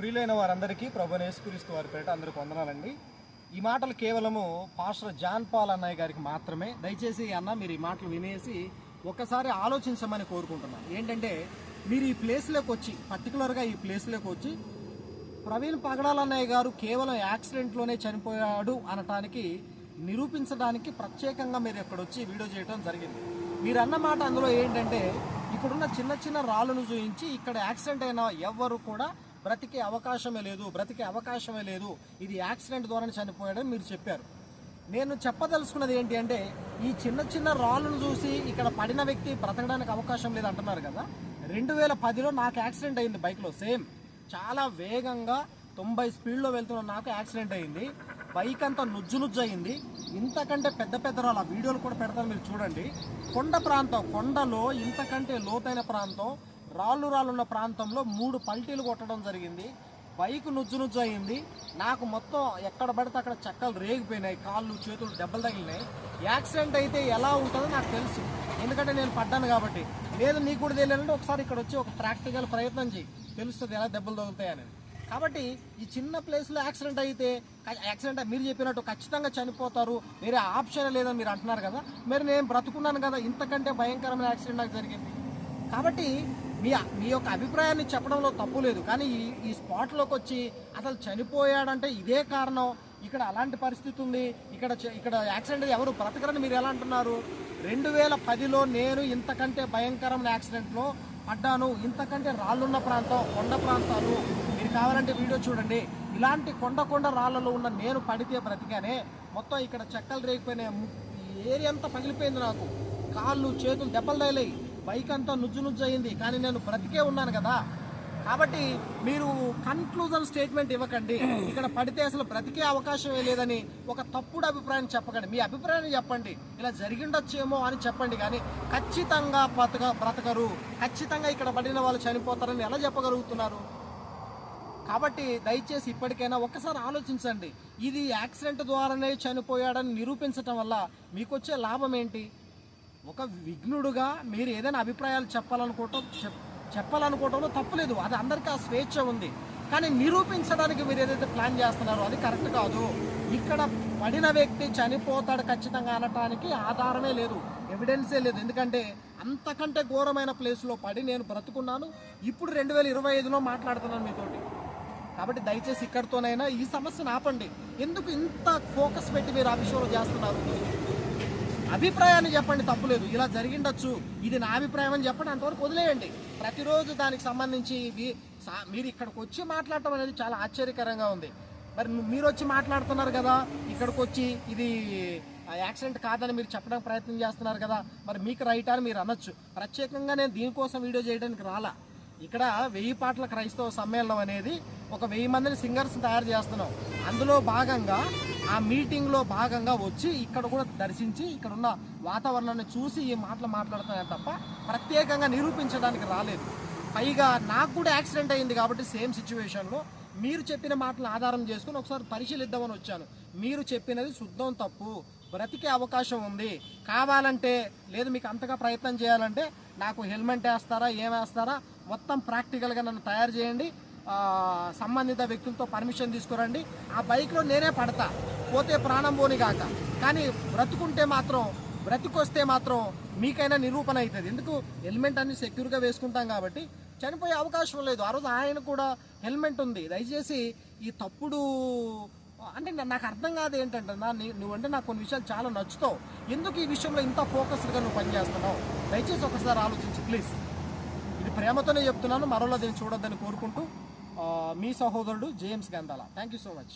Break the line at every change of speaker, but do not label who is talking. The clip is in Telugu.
ప్రియులైన వారందరికీ ప్రభు వారి పేట అందరికి వందనాలండి. ఈ మాటలు కేవలము పాస్టర్ జాన్ పాల్ అన్నయ్య గారికి మాత్రమే. దయచేసి అన్న మీరు ఈ మాటలు వినేసి ఒక్కసారి ఆలోచించమని కోరుకుంటున్నాను. ఏంటంటే మీరు ఈ ప్లేస్లోకి వచ్చి పర్టికులర్గా ఈ ప్లేస్లోకి వచ్చి ప్రవీణ్ పగడాలన్నయ్య గారు కేవలం యాక్సిడెంట్లోనే చనిపోయాడు అనటానికి నిరూపించడానికి ప్రత్యేకంగా మీరు ఇక్కడ వచ్చి వీడియో చేయడం జరిగింది. మీరు అన్న మాట అందులో ఏంటంటే ఇక్కడున్న చిన్న చిన్న రాళ్ళను చూపించి ఇక్కడ యాక్సిడెంట్ అయిన ఎవ్వరు కూడా బ్రతికే అవకాశమే లేదు బ్రతికే అవకాశమే లేదు. ఇది యాక్సిడెంట్ ద్వారా చనిపోయాడని మీరు చెప్పారు. నేను చెప్పదలుచుకున్నది ఏంటి అంటే ఈ చిన్న చిన్న రాళ్ళను చూసి ఇక్కడ పడిన వ్యక్తి బ్రతకడానికి అవకాశం లేదు అంటున్నారు కదా. రెండు వేల పదిలో నాకు యాక్సిడెంట్ అయింది బైక్లో సేమ్. చాలా వేగంగా తొంభై స్పీడ్లో వెళ్తున్న నాకు యాక్సిడెంట్ అయింది. బైక్ అంతా నుజ్జు నుజ్జు అయింది. ఇంతకంటే పెద్ద పెద్ద రాళ్ళు వీడియోలు కూడా పెడతాను మీరు చూడండి. కొండ ప్రాంతం కొండలో ఇంతకంటే లోతైన ప్రాంతం రాళ్ళు రాళ్ళు ఉన్న ప్రాంతంలో మూడు పల్టీలు కొట్టడం జరిగింది. బైక్ నుజ్జు నుజ్జు అయింది. నాకు మొత్తం ఎక్కడ పడితే అక్కడ చెక్కలు రేగిపోయినాయి. కాళ్ళు చేతులు దెబ్బలు తగిలినాయి. యాక్సిడెంట్ అయితే ఎలా ఉంటుందో నాకు తెలుసు. ఎందుకంటే నేను పడ్డాను కాబట్టి. లేదు నీకు కూడా తెలియాలంటే ఒకసారి ఇక్కడ వచ్చి ఒక ప్రాక్టికల్ ప్రయత్నం చేయి తెలుస్తుంది ఎలా దెబ్బలు తగులుతాయని కాబట్టి ఈ చిన్న ప్లేస్లో యాక్సిడెంట్ అయితే యాక్సిడెంట్ మీరు చెప్పినట్టు ఖచ్చితంగా చనిపోతారు. వేరే ఆప్షన్ లేదని మీరు అంటున్నారు కదా. మరి నేను బ్రతుకున్నాను కదా. ఇంతకంటే భయంకరమైన యాక్సిడెంట్ నాకు జరిగింది. కాబట్టి మీ మీ యొక్క అభిప్రాయాన్ని చెప్పడంలో తప్పు లేదు. కానీ ఈ ఈ స్పాట్లోకి వచ్చి అసలు చనిపోయాడంటే ఇదే కారణం. ఇక్కడ అలాంటి పరిస్థితి ఉంది. ఇక్కడ ఇక్కడ యాక్సిడెంట్ ఎవరు బ్రతకరని మీరు ఎలా అంటున్నారు? రెండు వేల పదిలో నేను ఇంతకంటే భయంకరమైన యాక్సిడెంట్లో పడ్డాను. ఇంతకంటే రాళ్ళున్న ప్రాంతం కొండ ప్రాంతాలు. మీరు కావాలంటే వీడియో చూడండి. ఇలాంటి కొండ కొండ రాళ్ళలో ఉన్న నేను పడితే బ్రతికానే మొత్తం ఇక్కడ చెక్కలు రేగిపోయినాయి. ఏరియా అంతా పగిలిపోయింది నాకు. కాళ్ళు చేతులు దెబ్బలు తగిలాయి. బైక్ అంతా నుజ్జు నుజ్జు అయింది. కానీ నేను బ్రతికే ఉన్నాను కదా. కాబట్టి మీరు కన్క్లూజన్ స్టేట్మెంట్ ఇవ్వకండి. ఇక్కడ పడితే అసలు బ్రతికే అవకాశమే లేదని ఒక తప్పుడు అభిప్రాయం చెప్పకండి. మీ అభిప్రాయాన్ని చెప్పండి. ఇలా జరిగిండొచ్చేమో అని చెప్పండి. కానీ ఖచ్చితంగా బ్రతక బ్రతకరు. ఖచ్చితంగా ఇక్కడ పడిన వాళ్ళు చనిపోతారని ఎలా చెప్పగలుగుతున్నారు? కాబట్టి దయచేసి ఇప్పటికైనా ఒక్కసారి ఆలోచించండి. ఇది యాక్సిడెంట్ ద్వారానే చనిపోయాడని నిరూపించటం వల్ల మీకు వచ్చే లాభం ఏంటి? ఒక విఘ్నుడుగా మీరు ఏదైనా అభిప్రాయాలు చెప్పాలనుకోవటం చెప్- చెప్పాలనుకోవటంలో తప్పలేదు అది అందరికీ ఆ స్వేచ్ఛ ఉంది. కానీ నిరూపించడానికి మీరు ఏదైతే ప్లాన్ చేస్తున్నారో అది కరెక్ట్ కాదు. ఇక్కడ పడిన వ్యక్తి చనిపోతాడు ఖచ్చితంగా అనటానికి ఆధారమే లేదు. ఎవిడెన్సే లేదు. ఎందుకంటే అంతకంటే ఘోరమైన ప్లేస్లో పడి నేను బ్రతుకున్నాను. ఇప్పుడు రెండు వేల ఇరవై ఐదులో మాట్లాడుతున్నాను మీతోటి. కాబట్టి దయచేసి ఇక్కడితోనైనా ఈ సమస్యను ఆపండి. ఎందుకు ఇంత ఫోకస్ పెట్టి మీరు ఆ విషయంలో చేస్తున్నారు? అభిప్రాయాన్ని చెప్పండి తప్పులేదు ఇలా జరిగిండొచ్చు. ఇది నా అభిప్రాయం అని చెప్పండి అంతవరకు వదిలేయండి. ప్రతిరోజు దానికి సంబంధించి సా- మీరు ఇక్కడికి వచ్చి మాట్లాడటం అనేది చాలా ఆశ్చర్యకరంగా ఉంది. మరి మీరు వచ్చి మాట్లాడుతున్నారు కదా ఇక్కడికి వచ్చి ఇది యాక్సిడెంట్ కాదని మీరు చెప్పడానికి ప్రయత్నం చేస్తున్నారు కదా మరి మీకు రైట్ అని మీరు అనొచ్చు. ప్రత్యేకంగా నేను దీనికోసం వీడియో చేయడానికి రాలా. ఇక్కడ వెయ్యి పాటల క్రైస్తవ సమ్మేళనం అనేది ఒక వెయ్యి మందిని సింగర్స్ తయారు చేస్తున్నాం. అందులో భాగంగా ఆ మీటింగ్లో భాగంగా వచ్చి ఇక్కడ కూడా దర్శించి ఇక్కడ ఉన్న వాతావరణాన్ని చూసి ఈ మాటలు మాట్లాడుతున్నాను తప్ప ప్రత్యేకంగా నిరూపించడానికి రాలేదు. పైగా నాకు కూడా యాక్సిడెంట్ అయింది కాబట్టి సేమ్ సిచ్యువేషన్లో మీరు చెప్పిన మాటలు ఆధారం చేసుకుని ఒకసారి పరిశీలిద్దామని వచ్చాను. మీరు చెప్పినది శుద్ధం తప్పు. బ్రతికే అవకాశం ఉంది. కావాలంటే లేదు మీకు అంతగా ప్రయత్నం చేయాలంటే నాకు హెల్మెట్ వేస్తారా ఏం వేస్తారా మొత్తం ప్రాక్టికల్గా నన్ను తయారు చేయండి. సంబంధిత వ్యక్తులతో పర్మిషన్ తీసుకురండి. ఆ బైక్లో నేనే పడతా పోతే ప్రాణం పోని కాక. కానీ బ్రతుకుంటే మాత్రం బ్రతికొస్తే మాత్రం మీకైనా నిరూపణ అవుతుంది ఎందుకు? హెల్మెట్ అన్ని సెక్యూర్గా వేసుకుంటాం కాబట్టి చనిపోయే అవకాశం లేదు. ఆ రోజు ఆయన కూడా హెల్మెట్ ఉంది. దయచేసి ఈ తప్పుడు అంటే నాకు అర్థం కాదు ఏంటంటే నా నువ్వంటే నాకు కొన్ని విషయాలు చాలా నచ్చుతావు. ఎందుకు ఈ విషయంలో ఇంత ఫోకస్డ్గా నువ్వు పనిచేస్తున్నావు? దయచేసి ఒకసారి ఆలోచించు ప్లీజ్. ఇది ప్రేమతోనే చెప్తున్నాను మరోలా దీన్ని చూడొద్దని కోరుకుంటూ మీ సహోదరుడు James Gandhala. Thank you so much